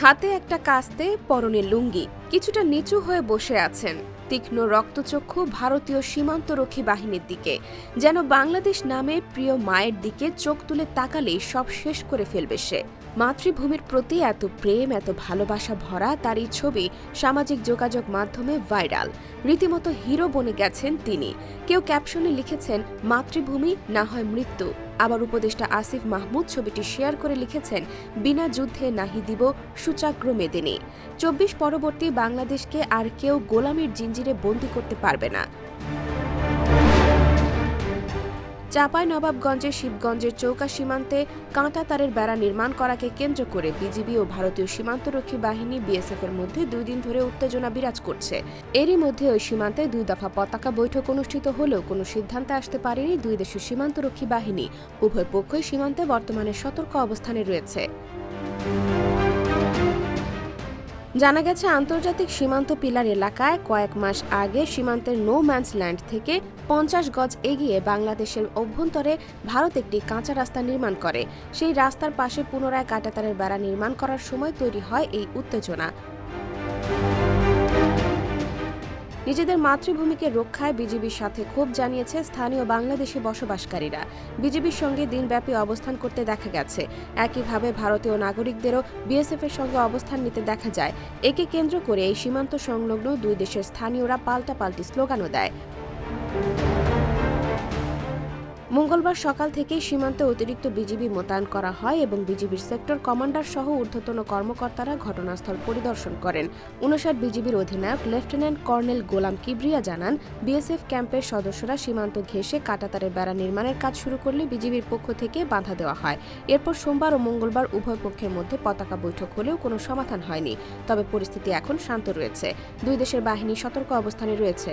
হাতে একটা কাস্তে, পরনে লুঙ্গি, কিছুটা নিচু হয়ে বসে আছেন। তীক্ষ্ণ রক্তচক্ষু ভারতীয় সীমান্তরক্ষী বাহিনীর দিকে, যেন বাংলাদেশ নামে প্রিয় মায়ের দিকে চোখ তুলে তাকালেই সব শেষ করে ফেলবে সে। মাতৃভূমির প্রতি এত প্রেম, এত ভালোবাসা ভরা তার এই ছবি সামাজিক যোগাযোগ মাধ্যমে ভাইরাল। রীতিমতো হিরো বনে গেছেন তিনি। কেউ ক্যাপশনে লিখেছেন, মাতৃভূমি না হয় মৃত্যু। আবার উপদেষ্টা আসিফ মাহমুদ ছবিটি শেয়ার করে লিখেছেন, বিনা যুদ্ধে নাহি দিব সূচাগ্র মেদিনী। চব্বিশ পরবর্তী বাংলাদেশকে আর কেউ গোলামির জিঞ্জিরে বন্দী করতে পারবে না। চাপাই নবাবগঞ্জে শিবগঞ্জের চৌকা সীমান্তে কাঁটা তারের বেড়া নির্মাণ করাকে কেন্দ্র করে বিজিবি ও ভারতীয় সীমান্তরক্ষী বাহিনী বিএসএফ এর মধ্যে দুই দিন ধরে উত্তেজনা বিরাজ করছে। এরই মধ্যে ওই সীমান্তে দুই দফা পতাকা বৈঠক অনুষ্ঠিত হলেও কোনো সিদ্ধান্তে আসতে পারেনি দুই দেশের সীমান্তরক্ষী বাহিনী। উভয় পক্ষই সীমান্তে বর্তমানে সতর্ক অবস্থানে রয়েছে। জানা গেছে, আন্তর্জাতিক সীমান্ত পিলার এলাকায় কয়েক মাস আগে সীমান্তের নো ম্যান্স ল্যান্ড থেকে পঞ্চাশ গজ এগিয়ে বাংলাদেশের অভ্যন্তরে ভারত একটি কাঁচা রাস্তা নির্মাণ করে। সেই রাস্তার পাশে পুনরায় কাঁটাতারের বেড়া নির্মাণ করার সময় তৈরি হয় এই উত্তেজনা। নিজেদের মাতৃভূমিকে রক্ষায় বিজিবির সাথে ক্ষোভ জানিয়েছে স্থানীয় বাংলাদেশি বসবাসকারীরা। বিজিবির সঙ্গে দিনব্যাপী অবস্থান করতে দেখা গেছে। একইভাবে ভারতীয় নাগরিকদেরও বিএসএফের সঙ্গে অবস্থান নিতে দেখা যায়। একে কেন্দ্র করে এই সীমান্ত সংলগ্ন দুই দেশের স্থানীয়রা পাল্টাপাল্টি স্লোগানও দেয়। মঙ্গলবার সকাল থেকেই সীমান্তে অতিরিক্ত বিজিবি মোতায়েন করা হয় এবং বিজিবির সেক্টর কমান্ডার সহ ঊর্ধ্বতন কর্মকর্তারা ঘটনাস্থল পরিদর্শন করেন। উনষাট বিজিবির অধিনায়ক লেফটেন্যান্ট কর্নেল গোলাম কিবরিয়া জানান, বিএসএফ ক্যাম্পের সদস্যরা সীমান্ত ঘেঁষে কাটাতারের বেড়া নির্মাণের কাজ শুরু করলে বিজিবির পক্ষ থেকে বাধা দেওয়া হয়। এরপর সোমবার ও মঙ্গলবার উভয় পক্ষের মধ্যে পতাকা বৈঠক হলেও কোনো সমাধান হয়নি। তবে পরিস্থিতি এখন শান্ত রয়েছে। দুই দেশের বাহিনী সতর্ক অবস্থানে রয়েছে।